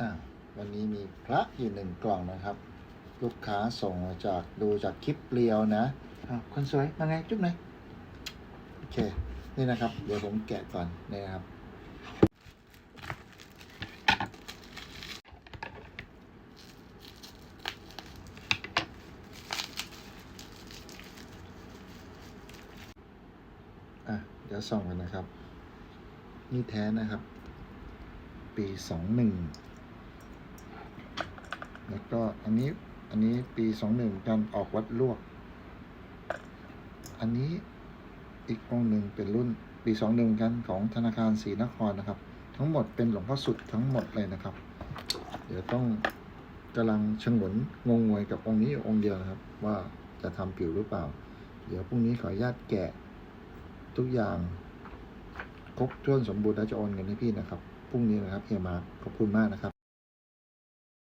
อะวันนี้มีพระอยู่หนึ่งกล่องนะครับ ลูกค้าส่งมาจากดูจากคลิปเรียวนะอะคนสวยมาไงจุ๊บหน่อยโอเค นี่นะครับ เดี๋ยวผมแกะก่อนนี่นะครับ อะ เดี๋ยวส่องกันนะครับ นี่แท้นะครับ ปีสองหนึ่ง แล้วก็อันนี้อันนี้ปีสองหนึ่งกันออกวัดลวก อันนี้อีกองหนึ่งเป็นรุ่นปีสองหนึ่งกันของธนาคารศรีนครนะครับ ทั้งหมดเป็นหลวงพ่อสุดทั้งหมดเลยนะครับ เดี๋ยวต้องกำลังชงนงงงวยกับองค์นี้องค์เดียวนะครับ ว่าจะทำผิวหรือเปล่า เดี๋ยวพรุ่งนี้ขออนุญาตแกะทุกอย่างครบถ้วนสมบูรณ์แล้วจะโอนเงินให้พี่นะครับพรุ่งนี้นะครับเฮียมาขอบคุณมากนะครับ